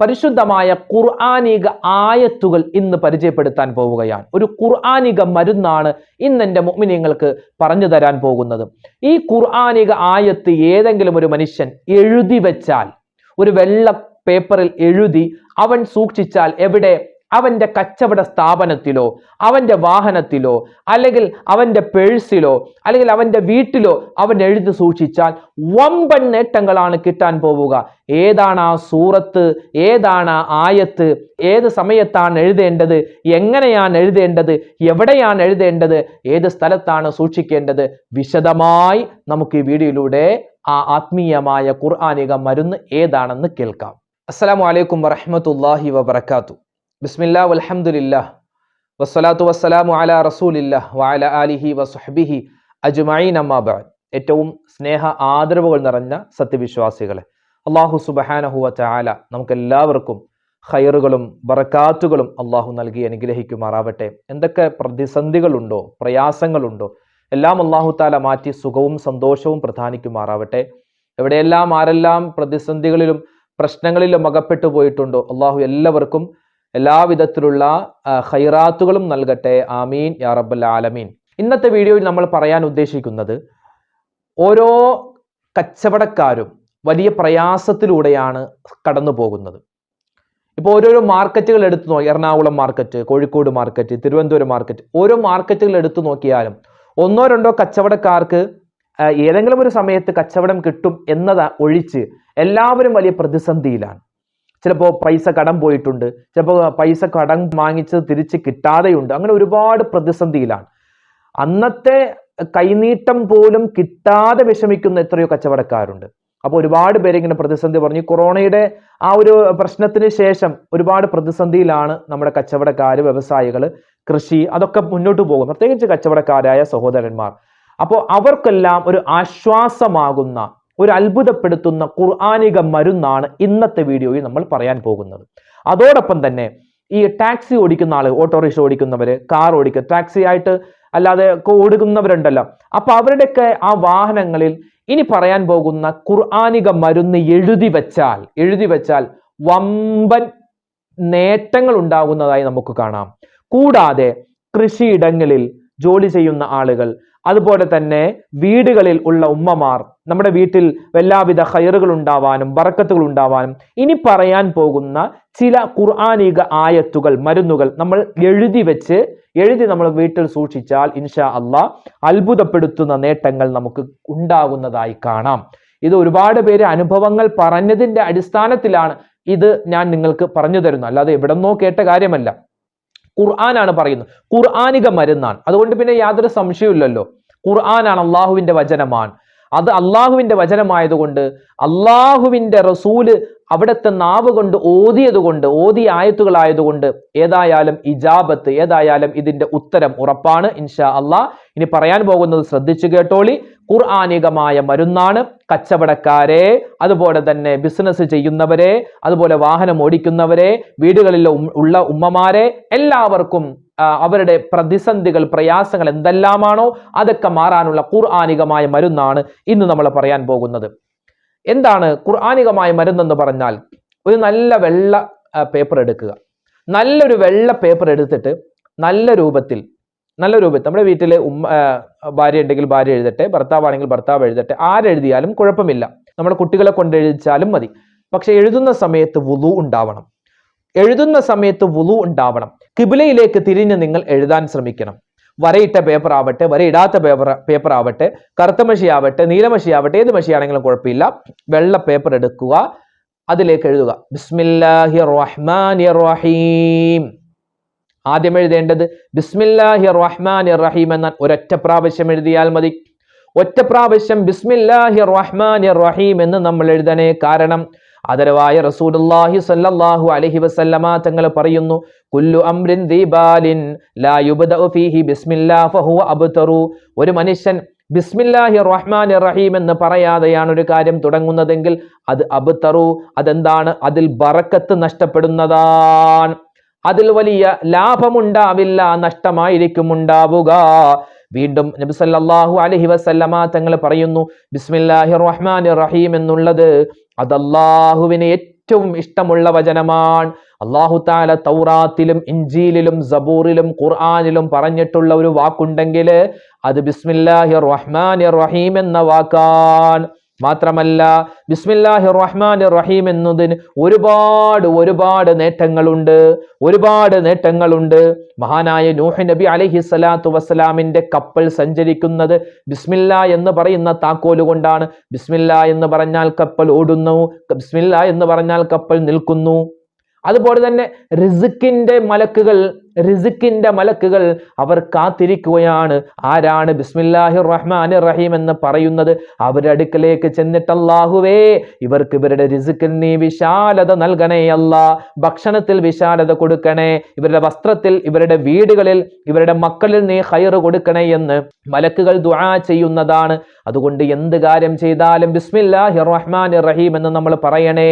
പരിശുദ്ധമായ ഖുർആാനിക ആയത്തുകൾ ഇന്ന് പരിചയപ്പെടുത്താൻ പോവുകയാണ്. ഒരു ഖുർആാനിക മരുന്നാണ് ഇന്ന് എന്റെ മുഅ്മിനീങ്ങൾക്ക് പറഞ്ഞു തരാൻ പോകുന്നത്. ഈ ഖുർആാനിക ആയത്ത് ഏതെങ്കിലും ഒരു മനുഷ്യൻ എഴുതി വെച്ചാൽ ഒരു വെള്ള പേപ്പറിൽ എഴുതി അവൻ സൂക്ഷിച്ചാൽ എവിടെ? അവന്റെ കച്ചവട സ്ഥാപനത്തിലോ അവന്റെ വാഹനത്തിലോ അല്ലെങ്കിൽ അവന്റെ പേഴ്സിലോ അല്ലെങ്കിൽ അവന്റെ വീട്ടിലോ അവൻ എഴുതി സൂക്ഷിച്ചാൽ വമ്പൻ നേട്ടങ്ങളാണ് കിട്ടാൻ പോവുക. ഏതാണ് ആ സൂറത്ത്? ഏതാണ് ആ ആയത്ത്? ഏത് സമയത്താണ് എഴുതേണ്ടത്? എങ്ങനെയാണ് എഴുതേണ്ടത്? എവിടെയാണ് എഴുതേണ്ടത്? ഏത് സ്ഥലത്താണ് സൂക്ഷിക്കേണ്ടത്? വിശദമായി നമുക്ക് ഈ വീഡിയോയിലൂടെ ആ ആത്മീയമായ ഖുർആാനിക മരുന്ന് ഏതാണെന്ന് കേൾക്കാം. അസ്സാം വലൈക്കും വറഹ്മത്തുള്ളാഹി വബറകാത്തു. ബിസ്മില്ലാ വലഹമുല്ല വസ്സലാത്തു വസ്സലാമു അലാ റസൂലില്ല വഅല ആലിഹി വസുഹബിഹി അജ്മഈൻ അമ്മാ ബഅദ്. ഏറ്റവും സ്നേഹ ആദരവുകൾ നിറഞ്ഞ സത്യവിശ്വാസികളെ. അള്ളാഹു സുബ്ഹാനഹു വ നമുക്ക് എല്ലാവർക്കും ഖൈറുകളും ബറക്കാത്തുകളും അള്ളാഹു നൽകി അനുഗ്രഹിക്കുമാറാവട്ടെ. എന്തൊക്കെ പ്രതിസന്ധികളുണ്ടോ പ്രയാസങ്ങളുണ്ടോ എല്ലാം അള്ളാഹു താല മാറ്റി സുഖവും സന്തോഷവും പ്രധാനിക്കുമാറാവട്ടെ. എവിടെയെല്ലാം ആരെല്ലാം പ്രതിസന്ധികളിലും പ്രശ്നങ്ങളിലും അകപ്പെട്ടു പോയിട്ടുണ്ടോ അള്ളാഹു എല്ലാവർക്കും എല്ലാവിധത്തിലുള്ള ഹൈറാത്തുകളും നൽകട്ടെ. ആമീൻ യാ റബ്ബൽ ആലമീൻ. ഇന്നത്തെ വീഡിയോയിൽ നമ്മൾ പറയാൻ ഉദ്ദേശിക്കുന്നത് ഓരോ കച്ചവടക്കാരും വലിയ പ്രയാസത്തിലൂടെയാണ് കടന്നു പോകുന്നത് ഇപ്പോൾ ഓരോരോ മാർക്കറ്റുകൾ എടുത്തു നോക്കി Ernakulam market Kozhikode market Thiruvananthapuram market ഓരോ മാർക്കറ്റുകൾ എടുത്തു നോക്കിയാലും ഒന്നോ രണ്ടോ കച്ചവടക്കാർക്ക് ഏതെങ്കിലും ഒരു സമയത്ത് കച്ചവടം കിട്ടും എന്നത് ഒഴിച്ച് എല്ലാവരും വലിയ പ്രതിസന്ധിയിലാണ്. ചിലപ്പോൾ പൈസ കടം പോയിട്ടുണ്ട് ചിലപ്പോൾ പൈസ കടം വാങ്ങിച്ചത് തിരിച്ച് കിട്ടാതെയുണ്ട്. അങ്ങനെ ഒരുപാട് പ്രതിസന്ധിയിലാണ്. അന്നത്തെ കൈനീട്ടം പോലും കിട്ടാതെ വിഷമിക്കുന്ന എത്രയോ കച്ചവടക്കാരുണ്ട്. അപ്പോൾ ഒരുപാട് പേര് ഇങ്ങനെ പ്രതിസന്ധി പറഞ്ഞു. കൊറോണയുടെ ആ ഒരു പ്രശ്നത്തിന് ശേഷം ഒരുപാട് പ്രതിസന്ധിയിലാണ് നമ്മുടെ കച്ചവടക്കാർ വ്യവസായികൾ കൃഷി അതൊക്കെ മുന്നോട്ട് പോകും പ്രത്യേകിച്ച് കച്ചവടക്കാരായ സഹോദരന്മാർ. അപ്പോൾ അവർക്കെല്ലാം ഒരു ആശ്വാസമാകുന്ന ഒരു അത്ഭുതപ്പെടുത്തുന്ന ഖുർആാനിക മരുന്നാണ് ഇന്നത്തെ വീഡിയോയിൽ നമ്മൾ പറയാൻ പോകുന്നത്. അതോടൊപ്പം തന്നെ ഈ ടാക്സി ഓടിക്കുന്ന ആൾ ഓട്ടോറിക്ഷ ഓടിക്കുന്നവര് കാർ ഓടിക്കുക ടാക്സി ആയിട്ട് അല്ലാതെ ഓടുക്കുന്നവരുണ്ടല്ലോ അപ്പൊ അവരുടെയൊക്കെ ആ വാഹനങ്ങളിൽ ഇനി പറയാൻ പോകുന്ന ഖുർആാനിക മരുന്ന് എഴുതി വെച്ചാൽ എഴുതി വെച്ചാൽ വമ്പൻ നേട്ടങ്ങൾ ഉണ്ടാകുന്നതായി നമുക്ക് കാണാം. കൂടാതെ കൃഷിയിടങ്ങളിൽ ജോലി ചെയ്യുന്ന ആളുകൾ അതുപോലെ തന്നെ വീടുകളിൽ ഉള്ള ഉമ്മമാർ നമ്മുടെ വീട്ടിൽ എല്ലാവിധ ഹയറുകൾ ഉണ്ടാവാനും ബറക്കത്തുകൾ ഉണ്ടാവാനും ഇനി പറയാൻ പോകുന്ന ചില ഖുർആാനിക ആയത്തുകൾ മരുന്നുകൾ നമ്മൾ എഴുതി വെച്ച് എഴുതി നമ്മൾ വീട്ടിൽ സൂക്ഷിച്ചാൽ ഇൻഷാ അള്ളാ അത്ഭുതപ്പെടുത്തുന്ന നേട്ടങ്ങൾ നമുക്ക് ഉണ്ടാകുന്നതായി കാണാം. ഇത് ഒരുപാട് പേര് അനുഭവങ്ങൾ പറഞ്ഞതിന്റെ അടിസ്ഥാനത്തിലാണ് ഇത് ഞാൻ നിങ്ങൾക്ക് പറഞ്ഞു തരുന്നു അല്ലാതെ എവിടെന്നോ കേട്ട കാര്യമല്ല. ഖുർആനാണ് പറയുന്നത്. ഖുർആാനിക മരുന്നാണ്. അതുകൊണ്ട് പിന്നെ യാതൊരു സംശയമില്ലല്ലോ ഖുർആനാണ് അള്ളാഹുവിന്റെ വചനമാണ്. അത് അള്ളാഹുവിന്റെ വചനമായതുകൊണ്ട് അള്ളാഹുവിന്റെ റസൂൽ അവിടുത്തെ നാവ് കൊണ്ട് ഓതിയത് കൊണ്ട് ഓതിയ ആയത്തുകളായതുകൊണ്ട് ഏതായാലും ഇജാബത്ത് ഏതായാലും ഇതിന്റെ ഉത്തരം ഉറപ്പാണ്. ഇൻഷാ അള്ളാഹ് ഇനി പറയാൻ പോകുന്നത് ശ്രദ്ധിച്ചു കേട്ടോളി. ഖുർആാനികമായ മരുന്നാണ് കച്ചവടക്കാരെ അതുപോലെ തന്നെ ബിസിനസ് ചെയ്യുന്നവരെ അതുപോലെ വാഹനം ഓടിക്കുന്നവരെ വീടുകളിൽ ഉള്ള ഉമ്മമാരെ എല്ലാവർക്കും അവരുടെ പ്രതിസന്ധികൾ പ്രയാസങ്ങൾ എന്തെല്ലാമാണോ അതൊക്കെ മാറാനുള്ള ഖുർആാനികമായ മരുന്നാണ് ഇന്ന് നമ്മൾ പറയാൻ പോകുന്നത്. എന്താണ് ഖുർആാനികമായ മരുന്നെന്ന് പറഞ്ഞാൽ ഒരു നല്ല വെള്ള പേപ്പർ എടുക്കുക. നല്ലൊരു വെള്ള പേപ്പർ എടുത്തിട്ട് നല്ല രൂപത്തിൽ നല്ല രൂപത്തിൽ നമ്മുടെ വീട്ടിൽ ഉമ്മ ഭാര്യ ഉണ്ടെങ്കിൽ ഭാര്യ എഴുതട്ടെ ഭർത്താവാണെങ്കിൽ ഭർത്താവ് എഴുതട്ടെ ആരെഴുതിയാലും കുഴപ്പമില്ല. നമ്മുടെ കുട്ടികളെ കൊണ്ട് എഴുതിച്ചാലും മതി. പക്ഷെ എഴുതുന്ന സമയത്ത് വുളു ഉണ്ടാവണം. എഴുതുന്ന സമയത്ത് വുളു ഉണ്ടാവണം. കിബിലയിലേക്ക് തിരിഞ്ഞ് നിങ്ങൾ എഴുതാൻ ശ്രമിക്കണം. വരയിട്ട പേപ്പർ ആവട്ടെ വരയിടാത്ത പേപ്പർ പേപ്പർ ആവട്ടെ കറുത്ത മഷി ആവട്ടെ നീലമഷി ആവട്ടെ ഏത് മഷിയാണെങ്കിലും കുഴപ്പമില്ല. വെള്ള പേപ്പർ എടുക്കുക അതിലേക്ക് എഴുതുക. ബിസ്മില്ലാഹി റഹ്മാൻ റഹീം. ആദ്യം എഴുതേണ്ടത് ബിസ്മില്ലാഹി റഹ്മാൻ റഹീം എന്ന ഒരൊറ്റ പ്രാവശ്യം എഴുതിയാൽ മതി. ഒറ്റ പ്രാവശ്യം ബിസ്മില്ലാഹി റഹ്മാൻ റഹീം എന്ന് നമ്മൾ എഴുതണേ കാരണം അതരവായ റസൂലുള്ളാഹി സ്വല്ലല്ലാഹു അലൈഹി വസല്ലമ തങ്ങൾ പറയുന്നു കുല്ലു അംരിൻ ദീബാലിൻ ലാ യുബ്ദഉ ഫീഹി ബിസ്മില്ലാ ഫഹുവ അബ്തറു. ഒരു മനുഷ്യൻ ബിസ്മില്ലാഹി റഹ്മാൻ റഹീം എന്ന് പറയാതെയാണ് ഒരു കാര്യം തുടങ്ങുന്നതെങ്കിൽ അത് അബ്തറു അതെന്താണ്? അതിൽ ബറക്കത്ത് നഷ്ടപ്പെടുന്നതാണ്. അതിൽ വലിയ ലാഭമുണ്ടാവില്ല നഷ്ടമായിരിക്കും ഉണ്ടാവുക വീണ്ടും നബി സല്ലല്ലാഹു അലൈഹി വസല്ലമ തങ്ങൾ പറയുന്നു ബിസ്മില്ലാഹി റഹ്മാൻ റഹീം എന്നുള്ളത് അത് അള്ളാഹുവിന് ഏറ്റവും ഇഷ്ടമുള്ള വചനമാണ്. അള്ളാഹു താല തൗറാത്തിലും ഇഞ്ചീലിലും സബൂറിലും ഖുർആാനിലും പറഞ്ഞിട്ടുള്ള ഒരു വാക്കുണ്ടെങ്കിൽ അത് ബിസ്മില്ലാഹി റഹ്മാൻ റഹീം എന്ന വാക്കാൻ മാത്രമല്ല ബിസ്മില്ലാഹി റഹ്മാൻ റഹീം എന്നതിന് ഒരുപാട് ഒരുപാട് നേട്ടങ്ങളുണ്ട്. ഒരുപാട് നേട്ടങ്ങളുണ്ട്. മഹാനായ നൂഹ് നബി അലഹി സ്വലാത്തു വസ്സലാമിന്റെ കപ്പൽ സഞ്ചരിക്കുന്നത് ബിസ്മില്ല എന്ന് പറയുന്ന താക്കോൽ കൊണ്ടാണ്. ബിസ്മില്ല എന്ന് പറഞ്ഞാൽ കപ്പൽ ഓടുന്നു. ബിസ്മില്ല എന്ന് പറഞ്ഞാൽ കപ്പൽ നിൽക്കുന്നു. അതുപോലെ തന്നെ റിസിക്കിന്റെ മലക്കുകൾ റിസിക്കിന്റെ മലക്കുകൾ അവർ കാത്തിരിക്കുകയാണ്. ആരാണ് ബിസ്മില്ലാഹി റഹ്മാൻ റഹീം എന്ന് പറയുന്നത്? അവരുടെ അടുക്കലേക്ക് ചെന്നിട്ട് അല്ലാഹുവേ ഇവർക്ക് ഇവരുടെ റിസിക്കിൽ നീ വിശാലത നൽകണേ അല്ല. ഭക്ഷണത്തിൽ വിശാലത കൊടുക്കണേ. ഇവരുടെ വസ്ത്രത്തിൽ ഇവരുടെ വീടുകളിൽ ഇവരുടെ മക്കളിൽ നീ ഹൈറ് കൊടുക്കണേ എന്ന് മലക്കുകൾ ദുആ ചെയ്യുന്നതാണ്. അതുകൊണ്ട് എന്ത് കാര്യം ചെയ്താലും ബിസ്മില്ലാഹി റഹ്മാൻ റഹീം എന്ന് നമ്മൾ പറയണേ.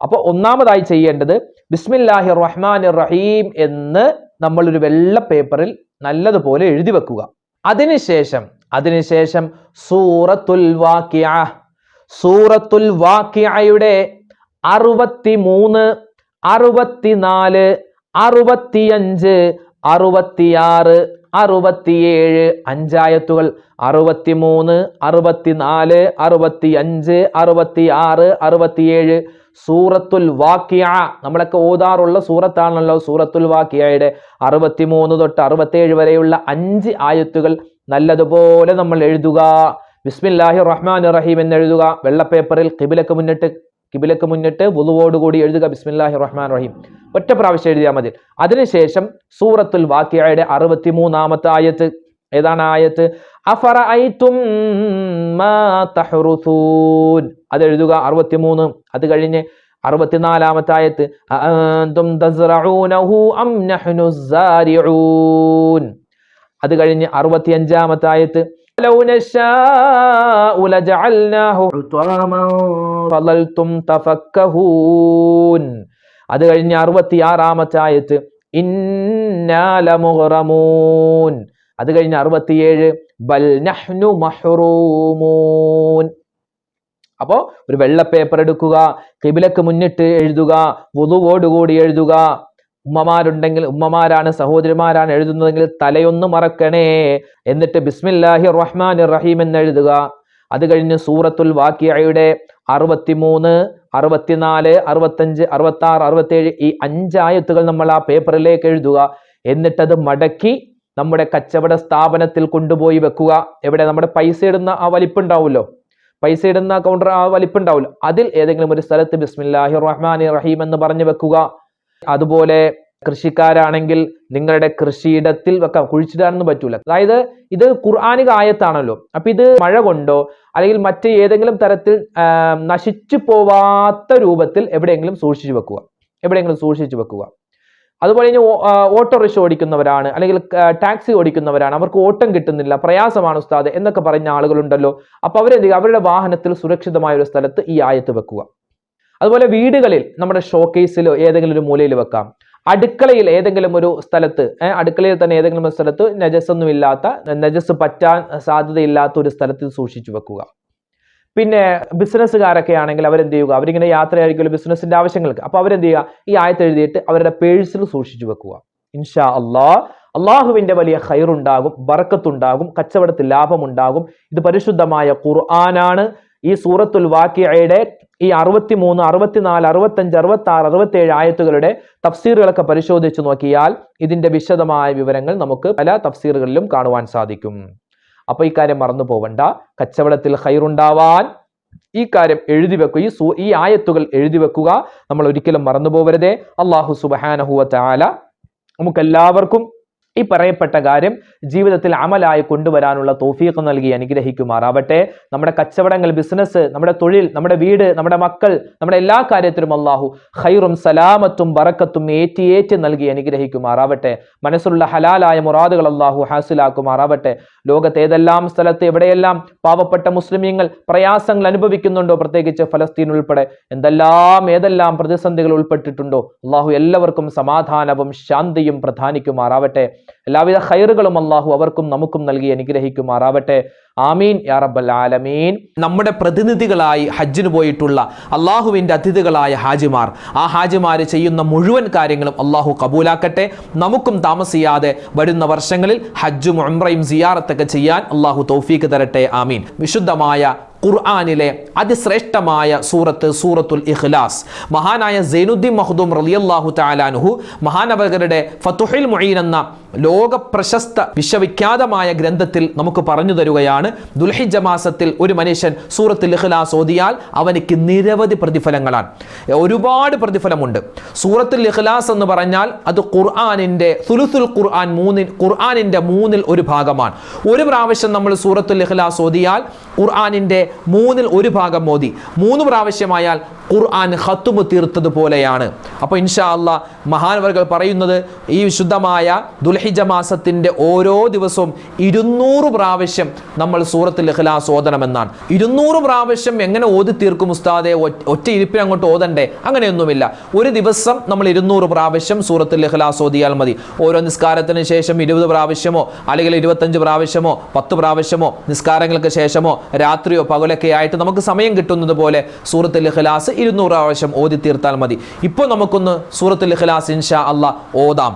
അപ്പോൾ ഒന്നാമതായി ചെയ്യേണ്ടത് ബിസ്മില്ലാഹി റഹ്മാൻ റഹീം എന്ന് നമ്മൾ ഒരു വെള്ള പേപ്പറിൽ നല്ലതുപോലെ എഴുതി വെക്കുക. അതിനുശേഷം അതിനുശേഷം സൂറത്തുൽ വാക്യ സൂറത്തുൽ വാക്യയുടെ അറുപത്തി മൂന്ന് അറുപത്തിനാല് അറുപത്തിയഞ്ച് അറുപത്തിയാറ് അറുപത്തിയേഴ് അഞ്ചായത്തുകൾ. അറുപത്തിമൂന്ന് അറുപത്തിനാല് അറുപത്തി ആറ് അറുപത്തിയേഴ്. സൂറത്തുൽ വാക്യ നമ്മളൊക്കെ ഓതാറുള്ള സൂറത്താണല്ലോ സൂറത്തുൽ വാക്യയുടെ അറുപത്തിമൂന്ന് തൊട്ട് അറുപത്തേഴ് വരെയുള്ള അഞ്ച് ആയത്തുകൾ നല്ലതുപോലെ നമ്മൾ എഴുതുക. ബിസ്മില്ലാഹി റഹ്മാൻ റഹീം എന്ന് എഴുതുക. വെള്ളപ്പേപ്പറിൽ കിബിലക്ക് മുന്നിട്ട് കിബിലക്ക് മുന്നിട്ട് വുളുവോടുകൂടി എഴുതുക. ബിസ്മില്ലാഹി റഹ്മാൻ റഹീം ഒറ്റ പ്രാവശ്യം എഴുതിയാൽ മതി. അതിനുശേഷം സൂറത്തുൽ വാക്യയുടെ അറുപത്തിമൂന്നാമത്തെ ആയത്ത്. ഏതാണ് ആയത്ത്? അഫറ അത് എഴുതുക അറുപത്തിമൂന്ന്. അത് കഴിഞ്ഞ് അറുപത്തിനാലാമത്തെ ആയത്ത്. അത് കഴിഞ്ഞ് അറുപത്തിയഞ്ചാമത്തെ ആയത്ത്. لو نشاء لجعلناه حطاما فظلتم تفكهون അത് കഴിഞ്ഞ് അറുപത്തിയാറാമത്തെ ആയത്ത് ഇന്നാലമുഹറമൂൻ അത് കഴിഞ്ഞ് അറുപത്തിയേഴ് ബൽ നഹ്നു മഹ്റൂമൂൻ അപ്പോ ഒരു വെള്ള പേപ്പർ എടുക്കുക കിബിലക്ക് മുന്നിട്ട് എഴുതുക വുതുവോടുകൂടി എഴുതുക ഉമ്മമാരുണ്ടെങ്കിൽ ഉമ്മമാരാണ് സഹോദരിമാരാണ് എഴുതുന്നതെങ്കിൽ തലയൊന്ന് മറക്കണേ. എന്നിട്ട് ബിസ്മില്ലാഹി റഹ്മാൻ റഹീം എന്ന് എഴുതുക. അത് കഴിഞ്ഞ് സൂറത്തുൽ വാക്യയുടെ അറുപത്തിമൂന്ന് അറുപത്തിനാല് അറുപത്തഞ്ച് അറുപത്തി ആറ് അറുപത്തേഴ് ഈ അഞ്ചായത്തുകൾ നമ്മൾ ആ പേപ്പറിലേക്ക് എഴുതുക. എന്നിട്ടത് മടക്കി നമ്മുടെ കച്ചവട സ്ഥാപനത്തിൽ കൊണ്ടുപോയി വെക്കുക. എവിടെ? നമ്മുടെ പൈസ ഇടുന്ന ആ വലിപ്പുണ്ടാവുമല്ലോ. പൈസ ഇടുന്ന കൗണ്ടർ ആ വലിപ്പുണ്ടാവുമല്ലോ. അതിൽ ഏതെങ്കിലും ഒരു സ്ഥലത്ത് ബിസ്മില്ലാഹി റഹ്മാൻ റഹീം എന്ന് പറഞ്ഞു വെക്കുക. അതുപോലെ കൃഷിക്കാരാണെങ്കിൽ നിങ്ങളുടെ കൃഷിയിടത്തിൽ വെക്കാം കുഴിച്ചിടാനൊന്നും പറ്റൂല. അതായത് ഇത് ഖുർആാനിക ആയത്താണല്ലോ. അപ്പൊ ഇത് മഴ കൊണ്ടോ അല്ലെങ്കിൽ മറ്റ് ഏതെങ്കിലും തരത്തിൽ നശിച്ചു പോവാത്ത രൂപത്തിൽ എവിടെയെങ്കിലും സൂക്ഷിച്ചു വെക്കുക. എവിടെയെങ്കിലും സൂക്ഷിച്ചു വെക്കുക. അതുപോലെ ഇനി ഓട്ടോറിക്ഷ ഓടിക്കുന്നവരാണ് അല്ലെങ്കിൽ ടാക്സി ഓടിക്കുന്നവരാണ്. അവർക്ക് ഓട്ടം കിട്ടുന്നില്ല പ്രയാസമാണ് ഉസ്താദ് എന്നൊക്കെ പറഞ്ഞ ആളുകളുണ്ടല്ലോ. അപ്പൊ അവരെന്ത് അവരുടെ വാഹനത്തിൽ സുരക്ഷിതമായ ഒരു സ്ഥലത്ത് ഈ ആയത്ത് വെക്കുക. അതുപോലെ വീടുകളിൽ നമ്മുടെ ഷോക്കേസിലോ ഏതെങ്കിലും ഒരു മൂലയിൽ വെക്കാം. അടുക്കളയിൽ ഏതെങ്കിലും ഒരു സ്ഥലത്ത് അടുക്കളയിൽ തന്നെ ഏതെങ്കിലും ഒരു സ്ഥലത്ത് നജസ്സൊന്നും ഇല്ലാത്ത നജസ് പറ്റാൻ സാധ്യതയില്ലാത്ത ഒരു സ്ഥലത്ത് സൂക്ഷിച്ചു വെക്കുക. പിന്നെ ബിസിനസ്സുകാരൊക്കെ ആണെങ്കിൽ അവരെന്ത് ചെയ്യുക? അവരിങ്ങനെ യാത്രയായിരിക്കുമല്ലോ ബിസിനസ്സിന്റെ ആവശ്യങ്ങൾക്ക്. അപ്പൊ അവരെന്ത് ചെയ്യുക? ഈ ആയത്ത് എഴുതിയിട്ട് അവരുടെ പേഴ്സിൽ സൂക്ഷിച്ചു വെക്കുക. ഇൻഷാ അള്ളാ അള്ളാഹുവിന്റെ വലിയ ഹൈറുണ്ടാകും ബറക്കത്തുണ്ടാകും കച്ചവടത്തിൽ ലാഭമുണ്ടാകും. ഇത് പരിശുദ്ധമായ ഖുർആനാണ്. ഈ സൂറത്തുൽ വാക്യയുടെ ഈ അറുപത്തി മൂന്ന് അറുപത്തിനാല് അറുപത്തഞ്ച് അറുപത്തി ആറ് അറുപത്തേഴ് ആയത്തുകളുടെ തഫ്സീറുകളൊക്കെ പരിശോധിച്ച് നോക്കിയാൽ ഇതിന്റെ വിശദമായ വിവരങ്ങൾ നമുക്ക് പല തഫ്സീറുകളിലും കാണുവാൻ സാധിക്കും. അപ്പൊ ഈ കാര്യം മറന്നു പോവണ്ട. കച്ചവടത്തിൽ ഹൈറുണ്ടാവാൻ ഈ കാര്യം എഴുതി വെക്കുക ഈ സൂ ഈ ആയത്തുകൾ എഴുതി വെക്കുക. നമ്മൾ ഒരിക്കലും മറന്നു പോവരുതേ. അള്ളാഹു സുബഹാനഹുവ ചാല നമുക്കെല്ലാവർക്കും ഈ പറയപ്പെട്ട കാര്യം ജീവിതത്തിൽ അമലായി കൊണ്ടുവരാനുള്ള തോഫീക്ക് നൽകി അനുഗ്രഹിക്കുമാറാവട്ടെ. നമ്മുടെ കച്ചവടങ്ങൾ ബിസിനസ് നമ്മുടെ തൊഴിൽ നമ്മുടെ വീട് നമ്മുടെ മക്കൾ നമ്മുടെ എല്ലാ കാര്യത്തിലും അള്ളാഹു ഹൈറും സലാമത്തും ബറക്കത്തും ഏറ്റി ഏറ്റി നൽകി അനുഗ്രഹിക്കുമാറാവട്ടെ. മനസ്സിലുള്ള ഹലാലായ മുറാദുകൾ അള്ളാഹു ഹാസിലാക്കുമാറാവട്ടെ. ലോകത്ത് ഏതെല്ലാം സ്ഥലത്ത് എവിടെയെല്ലാം പാവപ്പെട്ട മുസ്ലിമീങ്ങൾ പ്രയാസങ്ങൾ അനുഭവിക്കുന്നുണ്ടോ പ്രത്യേകിച്ച് ഫലസ്തീൻ ഉൾപ്പെടെ? എന്തെല്ലാം ഏതെല്ലാം പ്രതിസന്ധികൾ ഉൾപ്പെട്ടിട്ടുണ്ടോ? അള്ളാഹു എല്ലാവർക്കും സമാധാനവും ശാന്തിയും പ്രധാനിക്കുമാറാവട്ടെ. എല്ലാവിധ ഖൈറുകളും അള്ളാഹു അവർക്കും നമുക്കും നൽകി അനുഗ്രഹിക്കുമാറാവട്ടെ. ആമീൻ. യാ റബ്ബൽ ആലമീൻ. നമ്മുടെ പ്രതിനിധികളായി ഹജ്ജിന് പോയിട്ടുള്ള അള്ളാഹുവിന്റെ അതിഥികളായ ഹാജിമാർ ആ ഹാജിമാർ ചെയ്യുന്ന മുഴുവൻ കാര്യങ്ങളും അള്ളാഹു കബൂലാക്കട്ടെ. നമുക്കും താമസിയാതെ വരുന്ന വർഷങ്ങളിൽ ഹജ്ജും ഉംറയും സിയാറത്തൊക്കെ ചെയ്യാൻ അള്ളാഹു തൗഫീക്ക് തരട്ടെ. ആമീൻ. വിശുദ്ധമായ ഖുർആാനിലെ അതിശ്രേഷ്ഠമായ സൂറത്ത് സൂറത്തുൽ ഇഖ്ലാസ്. മഹാനായ സൈനുദ്ദീൻ മഹദൂം റളിയല്ലാഹു താലാനുഹു മഹാനവകരുടെ ഫതുഹിൽ മുഈൻ എന്ന ലോക പ്രശസ്ത വിശ്വവിഖ്യാതമായ ഗ്രന്ഥത്തിൽ നമുക്ക് പറഞ്ഞു തരുകയാണ്. ദുൽഹിജ മാസത്തിൽ ഒരു മനുഷ്യൻ സൂറത്തുൽ ഇഖ്ലാസ് ഓതിയാൽ അവനിക്ക് നിരവധി പ്രതിഫലങ്ങളാണ്. ഒരുപാട് പ്രതിഫലമുണ്ട്. സൂറത്തുൽ ഇഖ്ലാസ് എന്ന് പറഞ്ഞാൽ അത് ഖുർആാനിന്റെ സുലുസുൽ ഖുർആൻ മൂന്നിൽ ഖുർആാനിന്റെ മൂന്നിൽ ഒരു ഭാഗമാണ്. ഒരു പ്രാവശ്യം നമ്മൾ സൂറത്തുൽ ഇഖ്ലാസ് ഓതിയാൽ ഖുർആാനിന്റെ മൂന്നിൽ ഒരു ഭാഗം മോദി. മൂന്ന് പ്രാവശ്യമായാൽ ഖുർആൻ ഹത്തുമ് തീർത്തതുപോലെയാണ്. അപ്പോൾ ഇൻഷാ അല്ലാ മഹാനവർകൾ പറയുന്നത് ഈ വിശുദ്ധമായ ദുൽഹിജ മാസത്തിന്റെ ഓരോ ദിവസവും ഇരുന്നൂറ് പ്രാവശ്യം നമ്മൾ സൂറത്തുൽ ഇഖ്ലാസ് ഓതണമെന്നാണ്. ഇരുന്നൂറ് പ്രാവശ്യം എങ്ങനെ ഓതി തീർക്കും ഉസ്താദെ? ഒറ്റ ഇരിപ്പിന് അങ്ങോട്ട് ഓതണ്ടേ? അങ്ങനെയൊന്നുമില്ല. ഒരു ദിവസം നമ്മൾ ഇരുന്നൂറ് പ്രാവശ്യം സൂറത്തുൽ ഇഖ്ലാസ് ഓതിയാൽ മതി. ഓരോ നിസ്കാരത്തിന് ശേഷം ഇരുപത് പ്രാവശ്യമോ അല്ലെങ്കിൽ ഇരുപത്തഞ്ച് പ്രാവശ്യമോ പത്ത് പ്രാവശ്യമോ നിസ്കാരങ്ങൾക്ക് ശേഷമോ രാത്രിയോ പകലൊക്കെ ആയിട്ട് നമുക്ക് സമയം കിട്ടുന്നത് പോലെ സൂറത്തുൽ ഇഖ്ലാസ് ഇരുന്നൂറ് പ്രാവശ്യം ഓതി തീർത്താൽ മതി. ഇപ്പോൾ നമുക്കൊന്ന് സൂറത്തുൽ ഇഖ്ലാസ് ഇൻഷാ അല്ല ഓതാം.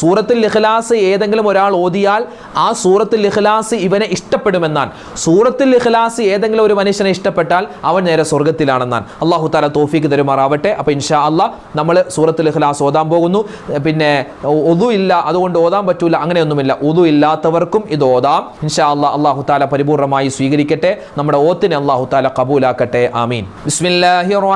സൂറത്തുൽ ഇഖ്ലാസ് ഏതെങ്കിലും ഒരാൾ ഓതിയാൽ ആ സൂറത്തുൽ ഇഖ്ലാസ് ഇവനെ ഇഷ്ടപ്പെടുമെന്നാണ്. സൂറത്തുൽ ഇഖ്ലാസ് ഏതെങ്കിലും ഒരു മനുഷ്യനെ ഇഷ്ടപ്പെട്ടാൽ അവൻ നേരെ സ്വർഗത്തിലാണെന്നാണ് അള്ളാഹു താല തോഫിക്ക് തരുമാറാവട്ടെ. അപ്പോൾ ഇൻഷാ അല്ല നമ്മൾ സൂറത്തുൽ ഇഖ്ലാസ് ഓതാൻ പോകുന്നു. പിന്നെ ഒതു ഇല്ല അതുകൊണ്ട് ഓതാൻ പറ്റൂല അങ്ങനെയൊന്നുമില്ല. ഒതു ഇല്ലാത്തവർക്കും ഇത് ഓതാം. ഇൻഷാ അല്ല അള്ളാഹു താല പരിപൂർണമായി സ്വീകരിക്കട്ടെ. നമ്മുടെ ഓത്തിനെ അള്ളാഹു താല കബൂലാക്കട്ടെ. ആമീൻ. ബിസ്മില്ലാഹി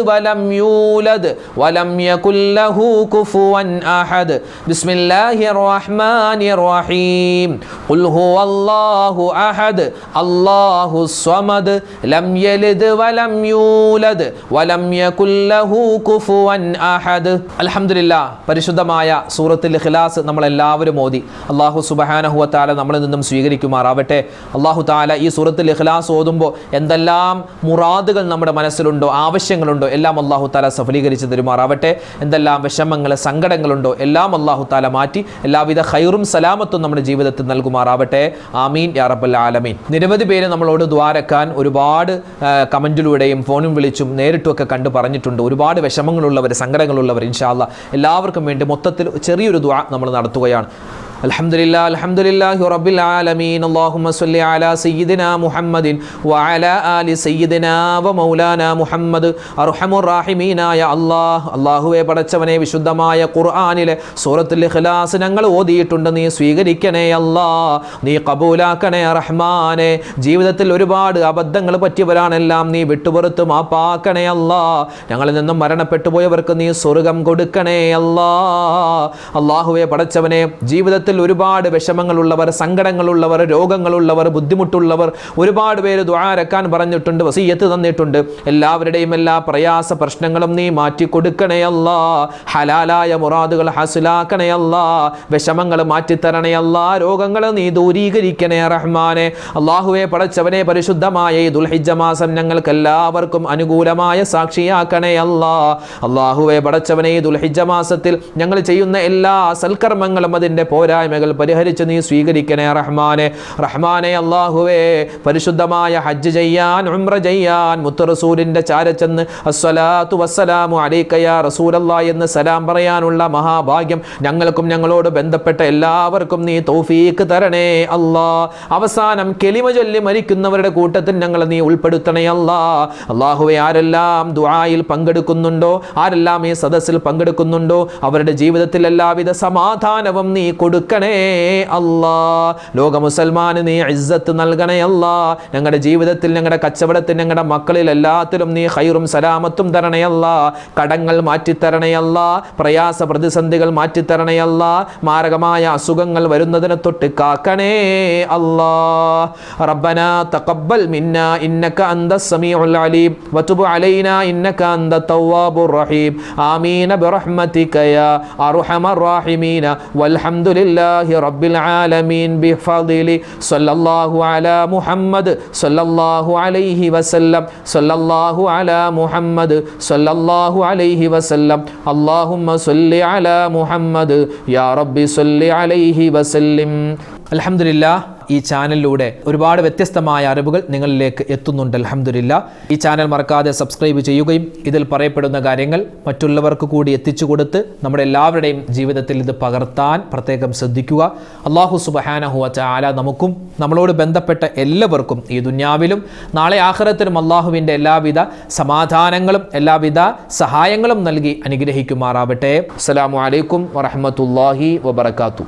വലം യൂലദ്. വലം യകുല്ലഹു കുഫുവൻ അഹദ്. ബിസ്മില്ലാഹിർ റഹ്മാനിർ റഹീം ഖുൽ ഹുവല്ലാഹു അഹദ്. അല്ലാഹു സ്വമദ്. ലം യലിദ് വലം യൂലദ്. വലം യകുല്ലഹു കുഫുവൻ അഹദ്. അൽഹംദുലില്ലാ പരിശുദ്ധമായ സൂറത്തുൽ ഇഖ്ലാസ് നമ്മൾ എല്ലാവരും ഓതി. അള്ളാഹു സുബഹാനഹു താല നമ്മളിൽ നിന്നും സ്വീകരിക്കുമാറാവട്ടെ. അള്ളാഹു താല ഈ സൂറത്തുൽ ഇഖ്ലാസ് ഓതുമ്പോൾ എന്തെല്ലാം മുറാദുകൾ നമ്മുടെ മനസ്സിലുണ്ടോ? ആവശ്യങ്ങളുണ്ടോ? എല്ലാം അള്ളാഹു താല സഫലീകരിച്ച് തരുമാറാവട്ടെ. എന്തെല്ലാം വിഷമങ്ങൾ സങ്കടങ്ങളുണ്ടോ? എല്ലാം അള്ളാഹു താല മാറ്റി എല്ലാവിധ ഹൈറും സലാമത്തും നമ്മുടെ ജീവിതത്തിൽ നൽകുമാറാവട്ടെ. ആമീൻ യാ റബ്ബൽ ആലമീൻ. നിരവധി പേര് നമ്മളോട് ദ്വാരക്കാൻ ഒരുപാട് കമന്റിലൂടെയും ഫോണും വിളിച്ചും നേരിട്ടുമൊക്കെ കണ്ട് പറഞ്ഞിട്ടുണ്ട്. ഒരുപാട് വിഷമങ്ങളുള്ളവർ സങ്കടങ്ങളുള്ളവർ ഇൻഷാല്ല എല്ലാവർക്കും വേണ്ടി മൊത്തത്തിൽ ചെറിയൊരു ദ്വാ നമ്മൾ നടത്തുകയാണ്. അൽഹംദുലില്ലാ അൽഹംദുലില്ലാഹി റബ്ബിൽ ആലമീൻ. അല്ലാഹുമ്മ സ്വല്ലി അലാ സയ്യിദിനാ മുഹമ്മദിൻ വഅലാ ആലി സയ്യിദിനാ വ മൗലാനാ മുഹമ്മദ്. അർഹമുർ റാഹിമീനായ അല്ലാഹ്. അല്ലാഹുവേ പടച്ചവനെ വിശുദ്ധമായ ഖുർആനിലെ സൂറത്തുൽ ഇഖ്ലാസ് ഞങ്ങൾ ഓതിയിട്ടുണ്ട്. നീ സ്വീകരിക്കണേ അല്ലാ നീ കബൂലാക്കണേ റഹ്മാനെ. ജീവിതത്തിൽ ഒരുപാട് അബദ്ധങ്ങൾ പറ്റിയവരാണെല്ലാം നീ വിട്ടുപുറത്ത് മാപ്പാക്കണേ അല്ലാ. ഞങ്ങളിൽ നിന്നും മരണപ്പെട്ടു പോയവർക്ക് നീ സ്വർഗം കൊടുക്കണേ അല്ലാ. അള്ളാഹുവെ പടച്ചവനെ ജീവിതത്തിൽ ഒരുപാട് വിഷമങ്ങളുള്ളവർ സങ്കടങ്ങളുള്ളവർ രോഗങ്ങളുള്ളവർ ബുദ്ധിമുട്ടുള്ളവർ ഒരുപാട് പേര് ദ്വാരക്കാൻ പറഞ്ഞിട്ടുണ്ട് വസീയത്ത് തന്നിട്ടുണ്ട്. എല്ലാവരുടെയും എല്ലാ പ്രയാസ പ്രശ്നങ്ങളും നീ മാറ്റി കൊടുക്കണേ അല്ലാ. ഹലാലായ മുറാദുകൾ ഹസുലാക്കണേ അല്ലാ. വിഷമങ്ങൾ മാറ്റിത്തരണേ അല്ലാ. രോഗങ്ങൾ നീ ദൂരീകരിക്കണേ റഹ്മാനെ. അള്ളാഹുവെ പടച്ചവനെ പരിശുദ്ധമായ ഈ ദുൽഹിജ്ജ മാസം ഞങ്ങൾക്ക് എല്ലാവർക്കും അനുകൂലമായ സാക്ഷിയാക്കണേ അല്ലാ. അള്ളാഹുവെ പടച്ചവനെ ഈ ദുൽഹിജ്ജ മാസത്തിൽ ഞങ്ങൾ ചെയ്യുന്ന എല്ലാ സൽക്കർമ്മങ്ങളും അതിന്റെ പോരായ്മകൾ പരിഹരിച്ച് നീ സ്വീകരിക്കണേ റഹ്മാനെ. റഹ്മാനെ അള്ളാഹുവേ പരിശുദ്ധമായ ഹജ്ജ് ചെയ്യാൻ ഉംറ ചെയ്യാൻ മുത്തറസൂലിന്റെ ചാരച്ചെന്ന് അസ്വലാത്തു വസ്സലാമു അലൈക്കയ റസൂലല്ല എന്ന് സലാം പറയാനുള്ള മഹാഭാഗ്യം ഞങ്ങൾക്കും ഞങ്ങളോട് ബന്ധപ്പെട്ട എല്ലാവർക്കും നീ തൗഫീക്ക് തരണേ അല്ലാ. അവസാനം കെലിമ ചൊല്ലി മരിക്കുന്നവരുടെ കൂട്ടത്തിൽ ഞങ്ങൾ നീ ഉൾപ്പെടുത്തണേ അല്ലാ. അള്ളാഹുവെ ആരെല്ലാം ദുആയിൽ പങ്കെടുക്കുന്നുണ്ടോ ആരെല്ലാം ഈ സദസ്സിൽ പങ്കെടുക്കുന്നുണ്ടോ അവരുടെ ജീവിതത്തിൽ എല്ലാവിധ സമാധാനവും നീ കൊടുക്കണേ അല്ലാ. ലോക മുസൽമാന് നീ ഇസ്സത്ത് നൽകണേ അല്ലാ. ഞങ്ങളുടെ ജീവിതത്തിൽ ഞങ്ങളുടെ കച്ചവടത്തിൽ ഞങ്ങളുടെ മക്കളിൽ എല്ലാത്തിലും നീ ഹൈറും സലാമത്തും തരണേ തരണയല്ല കടങ്ങൾ മാറ്റിത്തരണയല്ല പ്രയാസ പ്രതിസന്ധികൾ മാറ്റിത്തരണയല്ല മാരകമായ അസുഖങ്ങൾ വരുന്നതിനെ തൊട്ട് കാക്കണേ അല്ലാ. റബ്ബന തഖബ്ബൽ മിന്ന. ഇന്നക അന്ത സമീഉൽ അലീം. വതുബ് അലൈന. ഇന്നക അന്ത തവ്വാബുർ റഹീം. ആമീന ബിറഹ്മതിക യാ അർഹമർ റഹീമീന. വൽഹംദുലില്ലാഹി ലഹദില്ലാഹി റബ്ബിൽ ആലമീൻ ബിഫദിലി. സല്ലല്ലാഹു അലാ മുഹമ്മദ് സല്ലല്ലാഹു അലൈഹി വസല്ലം സല്ലല്ലാഹു അലാ മുഹമ്മദ് സല്ലല്ലാഹു അലൈഹി വസല്ലം. അല്ലാഹുമ്മ സല്ലി അലാ മുഹമ്മദ് യാ റബ്ബി സല്ലി അലൈഹി വസല്ലിം. അലഹമുല്ല ഈ ചാനലിലൂടെ ഒരുപാട് വ്യത്യസ്തമായ അറിവുകൾ നിങ്ങളിലേക്ക് എത്തുന്നുണ്ട് അലഹമില്ല ഈ ചാനൽ മറക്കാതെ സബ്സ്ക്രൈബ് ചെയ്യുകയും ഇതിൽ പറയപ്പെടുന്ന കാര്യങ്ങൾ മറ്റുള്ളവർക്ക് കൂടി എത്തിച്ചു കൊടുത്ത് നമ്മുടെ എല്ലാവരുടെയും ജീവിതത്തിൽ ഇത് പകർത്താൻ പ്രത്യേകം ശ്രദ്ധിക്കുക. അള്ളാഹു സുബഹാനഹുവ ചാല നമുക്കും നമ്മളോട് ബന്ധപ്പെട്ട എല്ലാവർക്കും ഈ ദുന്യാവിലും നാളെ ആഹ്റത്തിലും അള്ളാഹുവിന്റെ എല്ലാവിധ സമാധാനങ്ങളും എല്ലാവിധ സഹായങ്ങളും നൽകി അനുഗ്രഹിക്കുമാറാവട്ടെ. അസ്സാം വലൈക്കും വറഹമത്തല്ലാഹി വബർക്കാത്തു